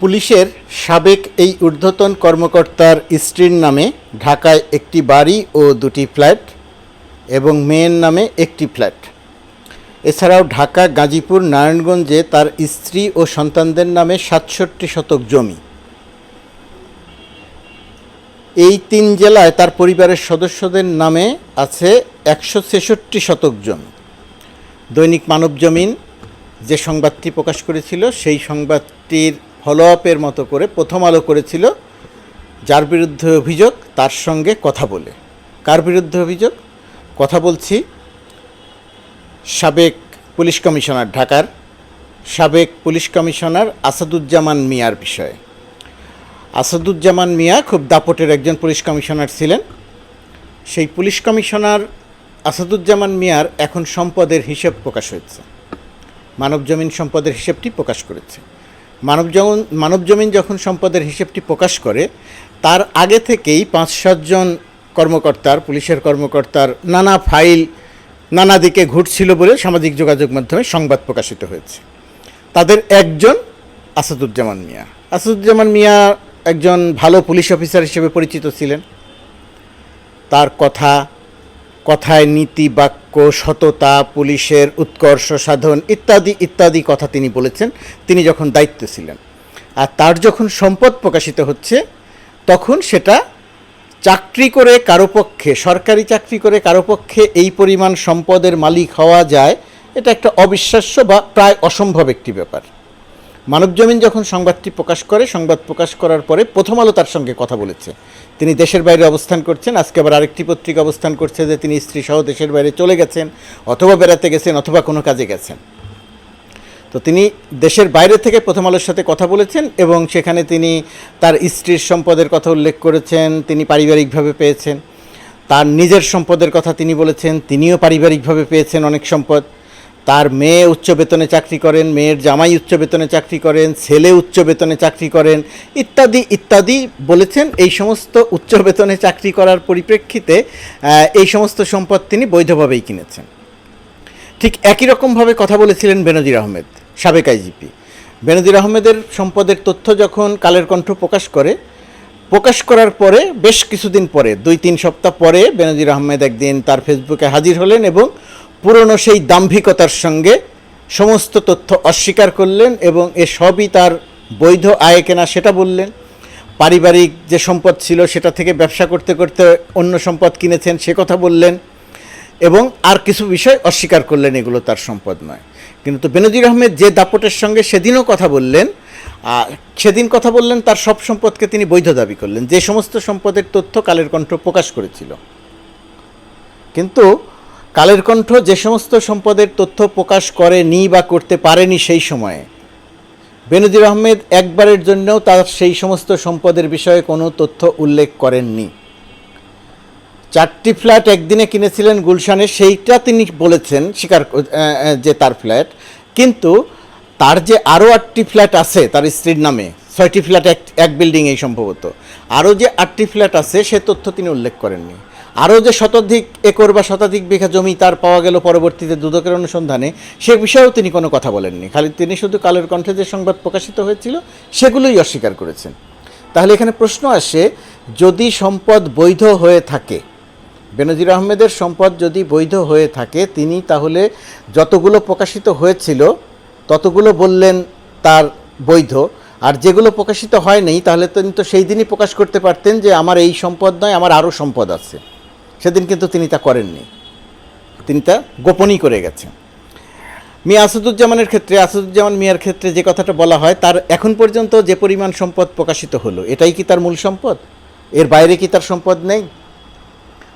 পুলিশের সাবেক এই ঊর্ধ্বতন কর্মকর্তার স্ত্রীর নামে ঢাকায় একটি বাড়ি ও দুটি ফ্ল্যাট এবং মেয়ের নামে একটি ফ্ল্যাট। এছাড়াও ঢাকা, গাজীপুর, নারায়ণগঞ্জে তার স্ত্রী ও সন্তানদের নামে সাতষট্টি শতক জমি। এই তিন জেলায় তার পরিবারের সদস্যদের নামে আছে একশো ছেষট্টি শতক জমি। দৈনিক মানব জমিন যে সংবাদটি প্রকাশ করেছিল, সেই সংবাদটির ফলো আপের মতো করে প্রথম আলো করেছিল, যার বিরুদ্ধে অভিযোগ, তার সঙ্গে কথা বলে। কার বিরুদ্ধে অভিযোগ? কথা বলছি সাবেক পুলিশ কমিশনার ঢাকার, সাবেক পুলিশ কমিশনার আসাদুজ্জামান মিয়ার বিষয়ে। আসাদুজ্জামান মিয়া খুব দাপটের একজন পুলিশ কমিশনার ছিলেন। সেই পুলিশ কমিশনার আসাদুজ্জামান মিয়ার এখন সম্পদের হিসেব প্রকাশ হয়েছে। মানবজমিন সম্পদের হিসেবটি প্রকাশ করেছে। মানবজমিন মানবজমিন যখন সম্পদের হিসেবটি প্রকাশ করে, তার আগে থেকেই পাঁচ সাতজন কর্মকর্তার, পুলিশের কর্মকর্তার নানা ফাইল নানা দিকে ঘুরছিল বলে সামাজিক যোগাযোগ মাধ্যমে সংবাদ প্রকাশিত হয়েছে। তাদের একজন আসাদুজ্জামান মিয়া। আসাদুজ্জামান মিয়া একজন ভালো পুলিশ অফিসার হিসেবে পরিচিত ছিলেন। তার কথা কথায় নীতি, বাক্য, সততা, পুলিশের উৎকর্ষ, সাধন ইত্যাদি ইত্যাদি কথা তিনি বলেছেন। তিনি যখন দায়িত্বে ছিলেন। আর তার যখন সম্পদ প্রকাশিত হচ্ছে, তখন সেটা চাকরি করে কারও পক্ষে, সরকারি চাকরি করে কারও পক্ষে এই পরিমাণ সম্পদের মালিক হওয়া যায়, এটা একটা অবিশ্বাস্য বা প্রায় অসম্ভব একটি ব্যাপার। মানবজমিন যখন সংবাদটি প্রকাশ করে, সংবাদ প্রকাশ করার পরে প্রথম আলো তার সঙ্গে কথা বলেছে। তিনি দেশের বাইরে অবস্থান করছেন, আজকে আবার আরেকটি পত্রিকা অবস্থান করছে যে তিনি স্ত্রী সহ দেশের বাইরে চলে গেছেন, অথবা বেড়াতে গেছেন, অথবা কোনো কাজে গেছেন। তো তিনি দেশের বাইরে থেকে প্রথম আলোর সাথে কথা বলেছেন এবং সেখানে তিনি তার স্ত্রীর সম্পদের কথা উল্লেখ করেছেন, তিনি পারিবারিকভাবে পেয়েছেন। তার নিজের সম্পদের কথা তিনি বলেছেন, তিনিও পারিবারিকভাবে পেয়েছেন অনেক সম্পদ। তার মেয়ে উচ্চ বেতনে চাকরি করেন, মেয়ের জামাই উচ্চ বেতনে চাকরি করেন, ছেলে উচ্চ বেতনে চাকরি করেন, ইত্যাদি ইত্যাদি বলেছেন। এই সমস্ত উচ্চ বেতনে চাকরি করার পরিপ্রেক্ষিতে এই সমস্ত সম্পদ তিনি বৈধভাবেই কিনেছেন। ঠিক একই রকমভাবে কথা বলেছিলেন বেনজির আহমেদ, সাবেক আইজিপি। বেনজির আহমেদের সম্পদের তথ্য যখন কালের কণ্ঠ প্রকাশ করে, প্রকাশ করার পরে, বেশ কিছুদিন পরে দুই তিন সপ্তাহ পরে বেনজির আহমেদ একদিন তার ফেসবুকে হাজির হলেন এবং পুরনো সেই দাম্ভিকতার সঙ্গে সমস্ত তথ্য অস্বীকার করলেন এবং এ সবই তার বৈধ আয় কেনা সেটা বললেন। পারিবারিক যে সম্পদ ছিল সেটা থেকে ব্যবসা করতে করতে অন্য সম্পদ কিনেছেন সে কথা বললেন এবং আর কিছু বিষয় অস্বীকার করলেন, এগুলো তার সম্পদ নয়। কিন্তু বেনজির আহমেদ যে দাপটের সঙ্গে সেদিনও কথা বললেন সেদিন কথা বললেন, তার সব সম্পদকে তিনি বৈধ দাবি করলেন। যে সমস্ত সম্পদের তথ্য কালের কণ্ঠ প্রকাশ করেছিল। কিন্তু কালের কণ্ঠ যে সমস্ত সম্পদের তথ্য প্রকাশ করেনি বা করতে পারেনি সেই সময়ে। বেনজির আহমেদ একবারের জন্যও তার সেই সমস্ত সম্পদের বিষয়ে কোনো তথ্য উল্লেখ করেননি। চারটি ফ্ল্যাট একদিনে কিনেছিলেন গুলশানে, সেইটা তিনি বলেছেন স্বীকার যে তার ফ্ল্যাট। কিন্তু তার যে আরও আটটি ফ্ল্যাট আছে, তার স্ত্রীর নামে, ছয়টি ফ্ল্যাট এক এক বিল্ডিংয়েই সম্ভবত, আরও যে আটটি ফ্ল্যাট আছে সে তথ্য তিনি উল্লেখ করেননি। আরও যে শতাধিক একর বা শতাধিক বিঘা জমি তার পাওয়া গেল পরবর্তীতে দুদকের অনুসন্ধানে, সে বিষয়েও তিনি কোনো কথা বলেননি। খালি তিনি শুধু কালের কণ্ঠে যে সংবাদ প্রকাশিত হয়েছিল, সেগুলোই অস্বীকার করেছেন। তাহলে এখানে প্রশ্ন আসে, যদি সম্পদ বৈধ হয়ে থাকে, বেনজির আহমেদের সম্পদ যদি বৈধ হয়ে থাকে, তিনি তাহলে যতগুলো প্রকাশিত হয়েছিল, ততগুলো বললেন তার বৈধ। আর যেগুলো প্রকাশিত হয়নি তাহলে তিনি তো সেই দিনই প্রকাশ করতে পারতেন যে আমার এই সম্পদ নয়, আমার আরও সম্পদ আছে। সেদিন কিন্তু তিনি তা করেননি। তিনি তা গোপনই করে গেছেন। মিয়া আসাদুজ্জামানের ক্ষেত্রে, আসাদুজ্জামান মিয়ার ক্ষেত্রে যে কথাটা বলা হয়, তার এখন পর্যন্ত যে পরিমাণ সম্পদ প্রকাশিত হলো, এটাই কি তার মূল সম্পদ? এর বাইরে কি তার সম্পদ নেই?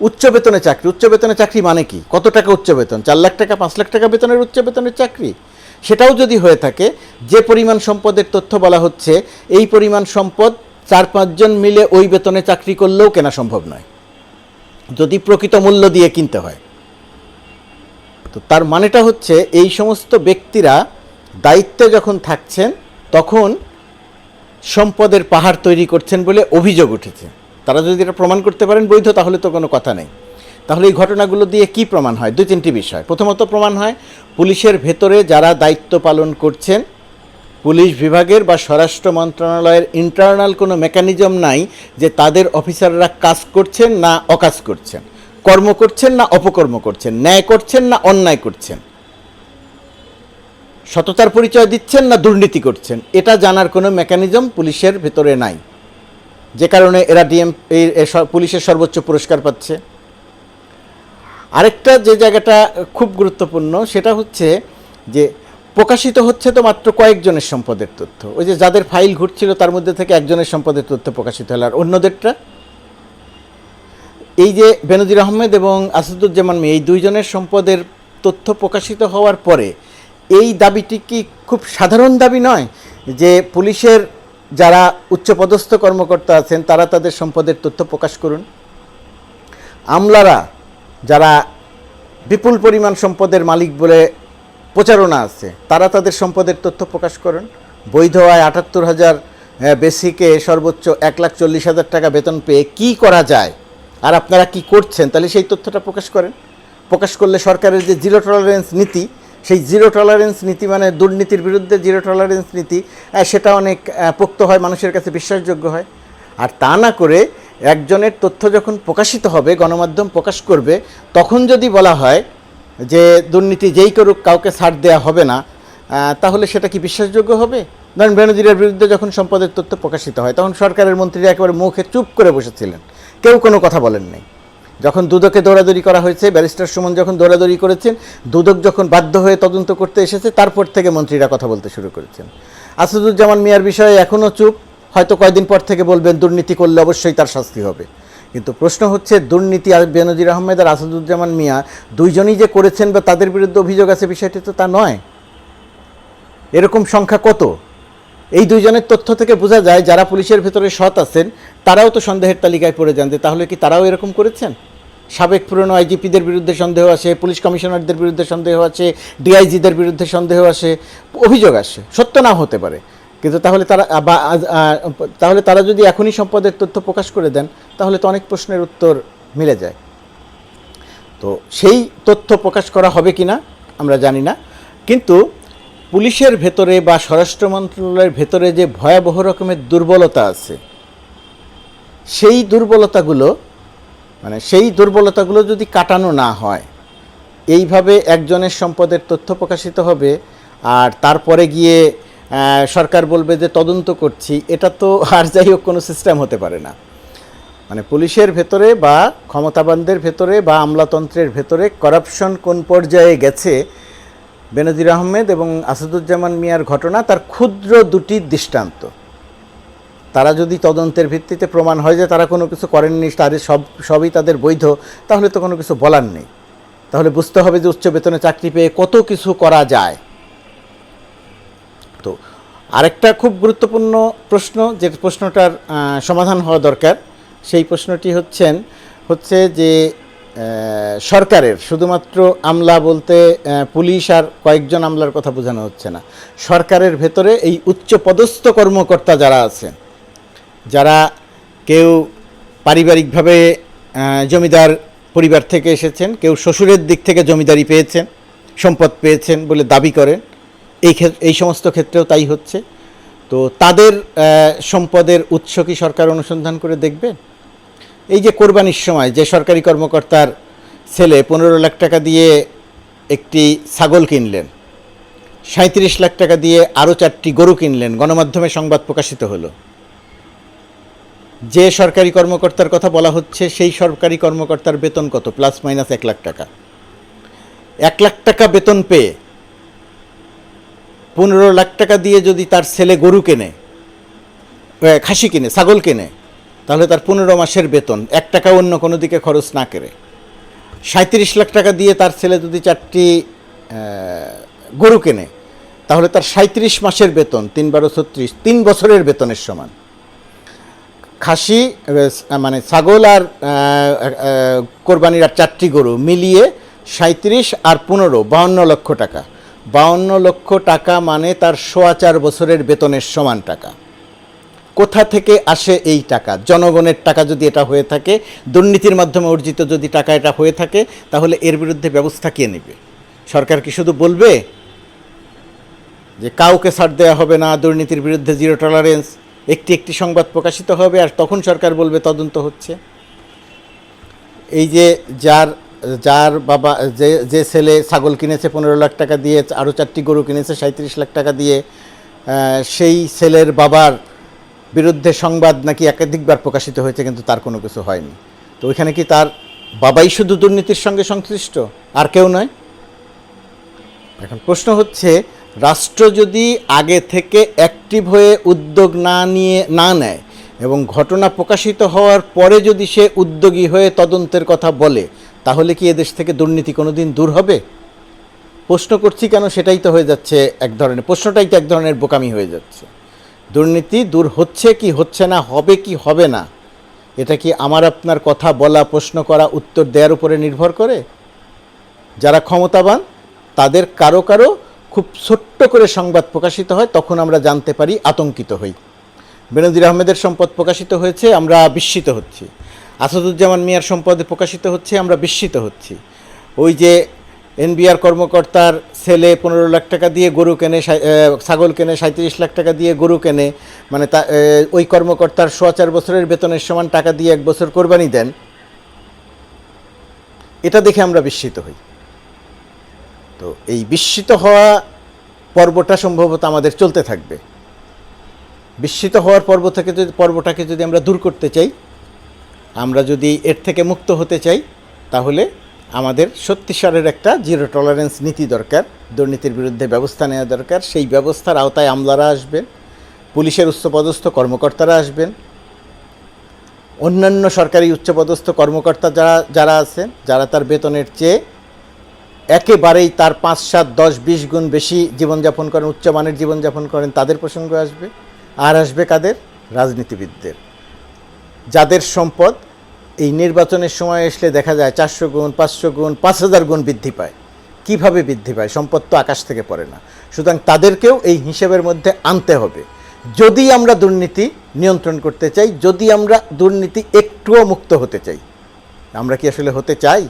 উচ্চ বেতনে চাকরি। উচ্চ বেতনে চাকরি মানে কি? কত টাকা উচ্চ বেতন? চার লাখ টাকা, পাঁচ লাখ টাকা বেতনের উচ্চ বেতনের চাকরি। সেটাও যদি হয়ে থাকে, যে পরিমাণ সম্পদের তথ্য বলা হচ্ছে, এই পরিমাণ সম্পদ চার পাঁচজন মিলে ওই বেতনে চাকরি করলেও কেনা সম্ভব নয়। যদি প্রকৃত মূল্য দিয়ে কিনতে হয়। তো তার মানেটা হচ্ছে এই সমস্ত ব্যক্তিরা দায়িত্বে যখন থাকছেন, তখন সম্পদের পাহাড় তৈরি করছেন বলে অভিযোগ উঠেছে। তারা যদি এটা প্রমাণ করতে পারেন বৈধ, তাহলে তো কোনো কথা নেই। তাহলে এই ঘটনাগুলো দিয়ে কি প্রমাণ হয়? দুই তিনটি বিষয়। প্রথমত প্রমাণ হয়, পুলিশের ভেতরে যারা দায়িত্ব পালন করছেন পুলিশ বিভাগের বা স্বরাষ্ট্র মন্ত্রণালয়ের ইন্টারনাল কোনো মেকানিজম নাই যে তাদের অফিসাররা কাজ করছেন না অকাজ করছেন। কর্ম করছেন না অপকর্ম করছেন। ন্যায় করছেন না অন্যায় করছেন। সততার পরিচয় দিচ্ছেন না দুর্নীতি করছেন। এটা জানার কোনো মেকানিজম পুলিশের ভেতরে নাই। যে কারণে এরা ডিএম পুলিশের সর্বোচ্চ পুরস্কার পাচ্ছে। আরেকটা যে জায়গাটা খুব গুরুত্বপূর্ণ সেটা হচ্ছে যে প্রকাশিত হচ্ছে তো মাত্র কয়েকজনের সম্পদের তথ্য। ওই যে যাদের ফাইল ঘুরছিল, তার মধ্যে থেকে একজনের সম্পদের তথ্য প্রকাশিত হলো। আর অন্যদেরটা? এই যে বেনজির আহমেদ এবং আসাদুজ্জামান মেয়ে, এই দুইজনের সম্পদের তথ্য প্রকাশিত হওয়ার পরে এই দাবিটি কি খুব সাধারণ দাবি নয় যে পুলিশের যারা উচ্চপদস্থ কর্মকর্তা আছেন, তারা তাদের সম্পদের তথ্য প্রকাশ করুন? আমলারা যারা বিপুল পরিমাণ সম্পদের মালিক বলে প্রচারণা আছে। তারা তাদের সম্পদের তথ্য প্রকাশ করেন। বৈধ আয় আটাত্তর হাজার বেসিকে সর্বোচ্চ এক লাখ চল্লিশ হাজার টাকা বেতন পেয়ে কি করা যায়? আর আপনারা কি করছেন? তাহলে সেই তথ্যটা প্রকাশ করেন। প্রকাশ করলে সরকারের যে জিরো টলারেন্স নীতি, সেই জিরো টলারেন্স নীতি মানে দুর্নীতির বিরুদ্ধে জিরো টলারেন্স নীতি সেটা অনেক পোক্ত হয়, মানুষের কাছে বিশ্বাসযোগ্য হয়। আর তা না করে একজনের তথ্য যখন প্রকাশিত হবে, গণমাধ্যম প্রকাশ করবে, তখন যদি বলা হয় যে দুর্নীতি যেই করুক, কাউকে ছাড় দেওয়া হবে না তাহলে সেটা কি বিশ্বাসযোগ্য হবে? ধরেন বেনজিরের বিরুদ্ধে যখন সম্পদের তথ্য প্রকাশিত হয়, তখন সরকারের মন্ত্রীরা একেবারে মুখে চুপ করে বসেছিলেন। কেউ কোনো কথা বলেন নাই। যখন দুদকে দৌড়াদৌড়ি করা হয়েছে, ব্যারিস্টার সুমন যখন দৌড়াদৌড়ি করেছেন, দুদক যখন বাধ্য হয়ে তদন্ত করতে এসেছে, তারপর থেকে মন্ত্রীরা কথা বলতে শুরু করেছেন। আসাদুজ্জামান মিয়ার বিষয়ে এখনও চুপ। হয়তো কয়দিন পর থেকে বলবেন, দুর্নীতি করলে অবশ্যই তার শাস্তি হবে। কিন্তু প্রশ্ন হচ্ছে, দুর্নীতি বেনজির আহমেদ আর আসাদুজ্জামান মিয়া দুইজনই যে করেছেন বা তাদের বিরুদ্ধে অভিযোগ আছে বিষয়টি তো তা নয়। এরকম সংখ্যা কত? এই দুইজনের তথ্য থেকে বোঝা যায়, যারা পুলিশের ভেতরে সৎ আছেন, তারাও তো সন্দেহের তালিকায় পড়ে যান তাহলে কি তারাও এরকম করেছেন? সাবেক পুরনো আইজিপিদের বিরুদ্ধে সন্দেহ আসে, পুলিশ কমিশনারদের বিরুদ্ধে সন্দেহ আছে ডিআইজিদের বিরুদ্ধে সন্দেহ আসে, অভিযোগ আসে। সত্য না হতে পারে। কিন্তু তাহলে তারা বা তাহলে তারা যদি এখনই সম্পদের তথ্য প্রকাশ করে দেন, তাহলে তো অনেক প্রশ্নের উত্তর মিলে যায়। তো সেই তথ্য প্রকাশ করা হবে কি না আমরা জানি না। কিন্তু পুলিশের ভেতরে বা স্বরাষ্ট্র মন্ত্রণালয়ের ভেতরে যে ভয়াবহ রকমের দুর্বলতা আছে, সেই দুর্বলতাগুলো মানে সেই দুর্বলতাগুলো যদি কাটানো না হয়, এইভাবে একজনের সম্পদের তথ্য প্রকাশিত হবে, আর তারপরে গিয়ে সরকার বলবে যে তদন্ত করছি, এটা তো আর যাই হোক, কোনো সিস্টেম হতে পারে না। মানে পুলিশের ভেতরে বা ক্ষমতাবানদের ভেতরে বা আমলাতন্ত্রের ভেতরে করাপশন কোন পর্যায়ে গেছে, বেনজির আহমেদ এবং আসাদুজ্জামান মিয়ার ঘটনা, তার ক্ষুদ্র দুটি দৃষ্টান্ত। তারা যদি তদন্তের ভিত্তিতে প্রমাণ হয় যে তারা কোনো কিছু করেননি তাদের সব, সবই তাদের বৈধ, তাহলে তো কোনো কিছু বলার নেই। তাহলে বুঝতে হবে যে উচ্চ বেতনে চাকরি পেয়ে কত কিছু করা যায়। তো আরেকটা খুব গুরুত্বপূর্ণ প্রশ্ন, যে প্রশ্নটার সমাধান হওয়া দরকার, সেই প্রশ্নটি হচ্ছেন, হচ্ছে যে সরকারের শুধুমাত্র আমলা বলতে পুলিশ আর কয়েকজন আমলার কথা বোঝানো হচ্ছে না। সরকারের ভেতরে এই উচ্চ পদস্থ কর্মকর্তা যারা আছেন, যারা কেউ পারিবারিকভাবে জমিদার পরিবার থেকে এসেছেন, কেউ শ্বশুরের দিক থেকে জমিদারি পেয়েছেন, সম্পদ পেয়েছেন বলে দাবি করেন এই এই সমস্ত ক্ষেত্রেও তাই হচ্ছে। তো তাদের সম্পদের উৎস কি সরকার অনুসন্ধান করে দেখবে? এই যে কোরবানির সময় যে সরকারি কর্মকর্তার ছেলে পনেরো লাখ টাকা দিয়ে একটি ছাগল কিনলেন সাঁত্রিশ লাখ টাকা দিয়ে আরও চারটি গরু কিনলেন, গণমাধ্যমে সংবাদ প্রকাশিত হলো। যে সরকারি কর্মকর্তার কথা বলা হচ্ছে, সেই সরকারি কর্মকর্তার বেতন কত? প্লাস মাইনাস এক লাখ টাকা। এক লাখ টাকা বেতন পেয়ে পনেরো লাখ টাকা দিয়ে যদি তার ছেলে গরু কেনে খাসি কিনে, ছাগল কেনে, তাহলে তার পনেরো মাসের বেতন, এক টাকা অন্য কোনো দিকে খরচ না করে। সাঁত্রিশ লাখ টাকা দিয়ে তার ছেলে যদি চারটি গরু কেনে, তাহলে তার সাঁত্রিশ মাসের বেতন তিন বারো ছত্রিশ, তিন বছরের বেতনের সমান। খাসি মানে ছাগল আর কোরবানির আর চারটি গরু মিলিয়ে সাঁত্রিশ আর পনেরো, বাউন্ন লক্ষ টাকা। বাউন্ন লক্ষ টাকা মানে তার সোয়া চার বছরের বেতনের সমান টাকা। কোথা থেকে আসে এই টাকা? জনগণের টাকা যদি এটা হয়ে থাকে, দুর্নীতির মাধ্যমে অর্জিত যদি টাকা এটা হয়ে থাকে, তাহলে এর বিরুদ্ধে ব্যবস্থা কে নেবে? সরকার কি শুধু বলবে? যে কাউকে ছাড় দেওয়া হবে না, দুর্নীতির বিরুদ্ধে জিরো টলারেন্স। একটি একটি সংবাদ প্রকাশিত হবে আর তখন সরকার বলবে তদন্ত হচ্ছে। এই যে যার যার বাবা, যে যে ছেলে ছাগল কিনেছে পনেরো লাখ টাকা দিয়ে আরও চারটি গরু কিনেছে সাঁত্রিশ লাখ টাকা দিয়ে সেই ছেলের বাবার বিরুদ্ধে সংবাদ নাকি একাধিকবার প্রকাশিত হয়েছে, কিন্তু তার কোনো কিছু হয়নি। তো ওইখানে কি তার বাবাই শুধু দুর্নীতির সঙ্গে সংশ্লিষ্ট? আর কেউ নয়? এখন প্রশ্ন হচ্ছে, রাষ্ট্র যদি আগে থেকে অ্যাক্টিভ হয়ে উদ্যোগ না নিয়ে, না নেয় এবং ঘটনা প্রকাশিত হওয়ার পরে যদি সে উদ্যোগী হয়ে তদন্তের কথা বলে তাহলে কি এদেশ থেকে দুর্নীতি কোনোদিন দূর হবে? প্রশ্ন করছি কেন সেটাই তো হয়ে যাচ্ছে এক ধরনের, প্রশ্নটাই তো এক ধরনের বোকামি হয়ে যাচ্ছে। দুর্নীতি দূর হচ্ছে কি হচ্ছে না, হবে কি হবে না, এটা কি আমার আপনার কথা বলা, প্রশ্ন করা, উত্তর দেওয়ার উপরে নির্ভর করে? যারা ক্ষমতাবান, তাদের কারও কারও খুব ছোট্ট করে সংবাদ প্রকাশিত হয়, তখন আমরা জানতে পারি আতঙ্কিত হই। বেনজির আহমেদের সম্পদ প্রকাশিত হয়েছে, আমরা বিস্মিত হচ্ছি। আসাদুজ্জামান মিয়ার সম্পদে প্রকাশিত হচ্ছে, আমরা বিস্মিত হচ্ছি। ওই যে এনবিআর কর্মকর্তার ছেলে পনেরো লাখ টাকা দিয়ে গরু কেনে ছাগল কেনে সাঁত্রিশ লাখ টাকা দিয়ে গরু কেনে মানে তা ওই কর্মকর্তার সোয়া চার বছরের বেতনের সমান টাকা দিয়ে এক বছর কোরবানি দেন, এটা দেখে আমরা বিস্মিত হই। তো এই বিস্মিত হওয়া পর্বটা সম্ভবত আমাদের চলতে থাকবে। বিস্মিত হওয়ার পর্ব থেকে যদি, পর্বটাকে যদি আমরা দূর করতে চাই আমরা যদি এর থেকে মুক্ত হতে চাই, তাহলে আমাদের সত্যিকারের একটা জিরো টলারেন্স নীতি দরকার, দুর্নীতির বিরুদ্ধে ব্যবস্থা নেওয়া দরকার, সেই ব্যবস্থার আওতায় আমলারা আসবেন, পুলিশের উচ্চপদস্থ কর্মকর্তারা আসবেন, অন্যান্য সরকারি উচ্চপদস্থ কর্মকর্তা যারা যারা আছেন, যারা তার বেতনের চেয়ে একেবারেই তার পাঁচ, সাত, দশ, বিশ গুণ বেশি জীবনযাপন করেন উচ্চমানের জীবনযাপন করেন, তাদের প্রসঙ্গ আসবে। আর আসবে কাদের? রাজনীতিবিদদের। যাদের সম্পদ এই নির্বাচনের সময় আসলে দেখা যায় চারশো গুণ, পাঁচশো গুণ, পাঁচ হাজার গুণ বৃদ্ধি পায়। কীভাবে বৃদ্ধি পায়? সম্পদ তো আকাশ থেকে পড়ে না। সুতরাং তাদেরকেও এই হিসেবের মধ্যে আনতে হবে। যদি আমরা দুর্নীতি নিয়ন্ত্রণ করতে চাই, যদি আমরা দুর্নীতি একটুও মুক্ত হতে চাই, আমরা কি আসলে হতে চাই?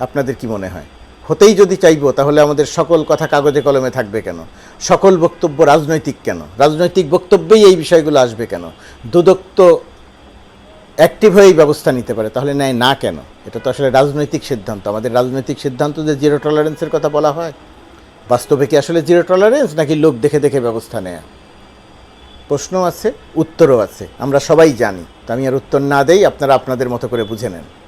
আপনাদের কি মনে হয়? হতেই যদি চাইব, তাহলে আমাদের সকল কথা কাগজে কলমে থাকবে কেন? সকল বক্তব্য রাজনৈতিক কেন? রাজনৈতিক বক্তব্যেই এই বিষয়গুলো আসবে কেন? দুদক্ত অ্যাক্টিভ হয়েই ব্যবস্থা নিতে পারে, তাহলে নেয় না কেন? এটা তো আসলে রাজনৈতিক সিদ্ধান্ত। আমাদের রাজনৈতিক সিদ্ধান্ত যে জিরো টলারেন্সের কথা বলা হয়। বাস্তবে কি আসলে জিরো টলারেন্স নাকি লোক দেখে দেখে ব্যবস্থা নেয়া? প্রশ্ন আছে, উত্তরও আছে। আমরা সবাই জানি। তো আমি আর উত্তর না দেই, আপনারা আপনাদের মতো করে বুঝে নেন।